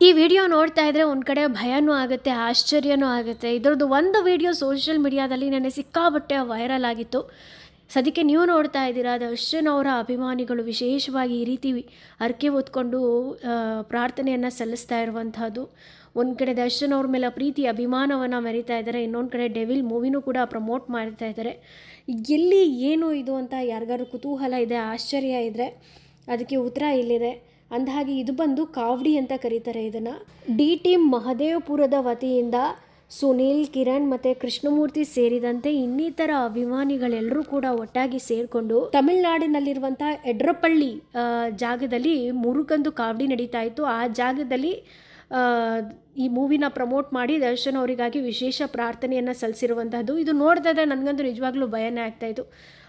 ಈ ವಿಡಿಯೋ ನೋಡ್ತಾ ಇದ್ರೆ ಒಂದು ಕಡೆ ಭಯನೂ ಆಗುತ್ತೆ, ಆಶ್ಚರ್ಯನೂ ಆಗುತ್ತೆ. ಇದರದ್ದು ಒಂದು ವಿಡಿಯೋ ಸೋಷಿಯಲ್ ಮೀಡಿಯಾದಲ್ಲಿ ನನಗೆ ಸಿಕ್ಕಾಬಟ್ಟೆ ವೈರಲ್ ಆಗಿತ್ತು. ಸದ್ಯಕ್ಕೆ ನೀವು ನೋಡ್ತಾ ಇದ್ದೀರಾ ದರ್ಶನ್ ಅವರ ಅಭಿಮಾನಿಗಳು ವಿಶೇಷವಾಗಿ ಈ ರೀತಿ ಅರ್ಕೆ ಹೊತ್ಕೊಂಡು ಪ್ರಾರ್ಥನೆಯನ್ನು ಸಲ್ಲಿಸ್ತಾ ಇರುವಂತಹದ್ದು. ಒಂದು ಕಡೆ ದರ್ಶನ್ ಅವ್ರ ಮೇಲೆ ಪ್ರೀತಿ, ಅಭಿಮಾನವನ್ನು ಮೆರಿತಾ ಇದ್ದಾರೆ. ಇನ್ನೊಂದು ಕಡೆ ಡೆವಿಲ್ ಮೂವಿನೂ ಕೂಡ ಪ್ರಮೋಟ್ ಮಾಡ್ತಾ ಇದ್ದಾರೆ. ಎಲ್ಲಿ ಏನು ಇದು ಅಂತ ಯಾರಿಗಾದ್ರು ಕುತೂಹಲ ಇದೆ, ಆಶ್ಚರ್ಯ ಇದ್ದರೆ ಅದಕ್ಕೆ ಉತ್ತರ ಇಲ್ಲಿದೆ. ಅಂದಹಾಗೆ ಇದು ಬಂದು ಕಾವಡಿ ಅಂತ ಕರೀತಾರೆ ಇದನ್ನು. ಡಿ ಟಿ ಮಹದೇವಪುರದ ವತಿಯಿಂದ ಸುನೀಲ್, ಕಿರಣ್ ಮತ್ತು ಕೃಷ್ಣಮೂರ್ತಿ ಸೇರಿದಂತೆ ಇನ್ನಿತರ ಅಭಿಮಾನಿಗಳೆಲ್ಲರೂ ಕೂಡ ಒಟ್ಟಾಗಿ ಸೇರಿಕೊಂಡು ತಮಿಳುನಾಡಿನಲ್ಲಿರುವಂಥ ಎಡ್ರಪಳ್ಳಿ ಜಾಗದಲ್ಲಿ ಮುರುಕಂದು ಕಾವಡಿ ನಡೀತಾ ಇತ್ತು. ಆ ಜಾಗದಲ್ಲಿ ಈ ಮೂವಿನ ಪ್ರಮೋಟ್ ಮಾಡಿ ದರ್ಶನ್ ಅವರಿಗಾಗಿ ವಿಶೇಷ ಪ್ರಾರ್ಥನೆಯನ್ನು ಸಲ್ಲಿಸಿರುವಂತಹದ್ದು. ಇದು ನೋಡಿದಾಗ ನನಗಂತೂ ನಿಜವಾಗ್ಲೂ ಭಯನೇ ಆಗ್ತಾಯಿತ್ತು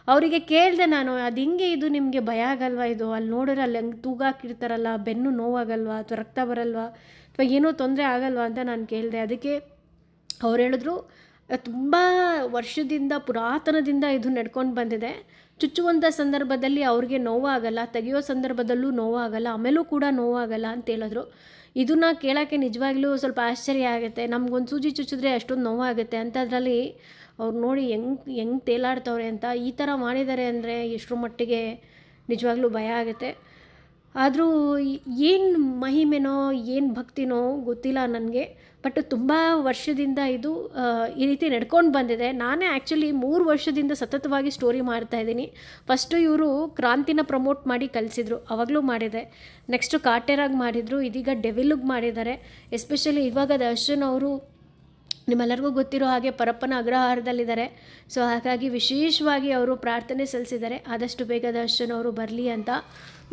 ಅವರಿಗೆ ಕೇಳಿದೆ ನಾನು, ಅದು ಹಿಂಗೆ ಇದು ನಿಮಗೆ ಭಯ ಆಗಲ್ವಾ ಇದು? ಅಲ್ಲಿ ನೋಡಿದ್ರೆ ಅಲ್ಲಿ ಹಂಗೆ ತೂಗಾಕಿರ್ತಾರಲ್ಲ ಬೆನ್ನು ನೋವಾಗಲ್ವಾ ಅಥವಾ ರಕ್ತ ಬರಲ್ವಾ? ಅಥವಾ ಏನೂ ತೊಂದರೆ ಆಗಲ್ವಾ? ಅಂತ ನಾನು ಕೇಳಿದೆ. ಅದಕ್ಕೆ ಅವ್ರು ಹೇಳಿದ್ರು ತುಂಬ ವರ್ಷದಿಂದ, ಪುರಾತನದಿಂದ ಇದು ನಡ್ಕೊಂಡು ಬಂದಿದೆ. ಚುಚ್ಚುವಂಥ ಸಂದರ್ಭದಲ್ಲಿ ಅವ್ರಿಗೆ ನೋವಾಗಲ್ಲ, ತೆಗೆಯೋ ಸಂದರ್ಭದಲ್ಲೂ ನೋವಾಗಲ್ಲ, ಆಮೇಲೂ ಕೂಡ ನೋವಾಗಲ್ಲ ಅಂತ ಹೇಳಿದ್ರು. ಇದನ್ನು ಕೇಳೋಕ್ಕೆ ನಿಜವಾಗ್ಲೂ ಸ್ವಲ್ಪ ಆಶ್ಚರ್ಯ ಆಗುತ್ತೆ. ನಮ್ಗೊಂದು ಸೂಜಿ ಚುಚ್ಚಿದ್ರೆ ಅಷ್ಟೊಂದು ನೋವಾಗುತ್ತೆ ಅಂಥದ್ರಲ್ಲಿ ಅವ್ರು ನೋಡಿ ಹೆಂಗೆ ಹೆಂಗೆ ತೇಲಾಡ್ತವ್ರೆ ಅಂತ ಈ ಥರ ಮಾಡಿದ್ದಾರೆ ಅಂದರೆ ಎಷ್ಟರ ಮಟ್ಟಿಗೆ ನಿಜವಾಗ್ಲೂ ಭಯ ಆಗುತ್ತೆ. ಆದರೂ ಏನು ಮಹಿಮೆನೋ, ಏನು ಭಕ್ತಿನೋ ಗೊತ್ತಿಲ್ಲ ನನಗೆ. ಬಟ್ ತುಂಬ ವರ್ಷದಿಂದ ಇದು ಈ ರೀತಿ ನಡ್ಕೊಂಡು ಬಂದಿದೆ. ನಾನೇ ಆ್ಯಕ್ಚುಲಿ ಮೂರು ವರ್ಷದಿಂದ ಸತತವಾಗಿ ಸ್ಟೋರಿ ಮಾಡ್ತಾ ಇದ್ದೀನಿ. ಫಸ್ಟು ಇವರು ಕ್ರಾಂತಿನ ಪ್ರಮೋಟ್ ಮಾಡಿ ಕಲಿಸಿದ್ರು, ಅವಾಗಲೂ ಮಾಡಿದೆ. ನೆಕ್ಸ್ಟು ಕಾಟೇರಾಗಿ ಮಾಡಿದರು, ಇದೀಗ ಡೆವಿಲಿಗೆ ಮಾಡಿದ್ದಾರೆ. ಎಸ್ಪೆಷಲಿ ಇವಾಗ ದರ್ಶನ್ ಅವರು ನಿಮ್ಮೆಲ್ಲರಿಗೂ ಗೊತ್ತಿರೋ ಹಾಗೆ ಪರಪ್ಪನ ಅಗ್ರಹಾರದಲ್ಲಿದ್ದಾರೆ. ಸೊ ಹಾಗಾಗಿ ವಿಶೇಷವಾಗಿ ಅವರು ಪ್ರಾರ್ಥನೆ ಸಲ್ಲಿಸಿದ್ದಾರೆ. ಆದಷ್ಟು ಬೇಗ ದರ್ಶನ್ ಅವರು ಬರಲಿ ಅಂತ.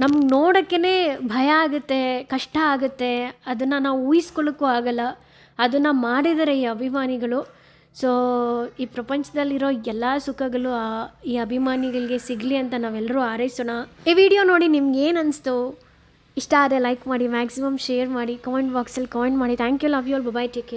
ನಮ್ಗೆ ನೋಡೋಕ್ಕೇ ಭಯ ಆಗುತ್ತೆ, ಕಷ್ಟ ಆಗುತ್ತೆ. ಅದನ್ನು ನಾವು ಊಹಿಸ್ಕೊಳ್ಳೋಕ್ಕೂ ಆಗಲ್ಲ. ಅದನ್ನು ಮಾಡಿದರೆ ಈ ಅಭಿಮಾನಿಗಳು. ಸೊ ಈ ಪ್ರಪಂಚದಲ್ಲಿರೋ ಎಲ್ಲ ಸುಖಗಳು ಈ ಅಭಿಮಾನಿಗಳಿಗೆ ಸಿಗಲಿ ಅಂತ ನಾವೆಲ್ಲರೂ ಹಾರೈಸೋಣ. ಈ ವಿಡಿಯೋ ನೋಡಿ ನಿಮ್ಗೆ ಏನು ಅನಿಸ್ತು? ಇಷ್ಟ ಆದರೆ ಲೈಕ್ ಮಾಡಿ ಮ್ಯಾಕ್ಸಿಮಮ್ ಶೇರ್ ಮಾಡಿ ಕಮೆಂಟ್ ಬಾಕ್ಸಲ್ಲಿ ಕಾಮೆಂಟ್ ಮಾಡಿ. Thank you love you all bye take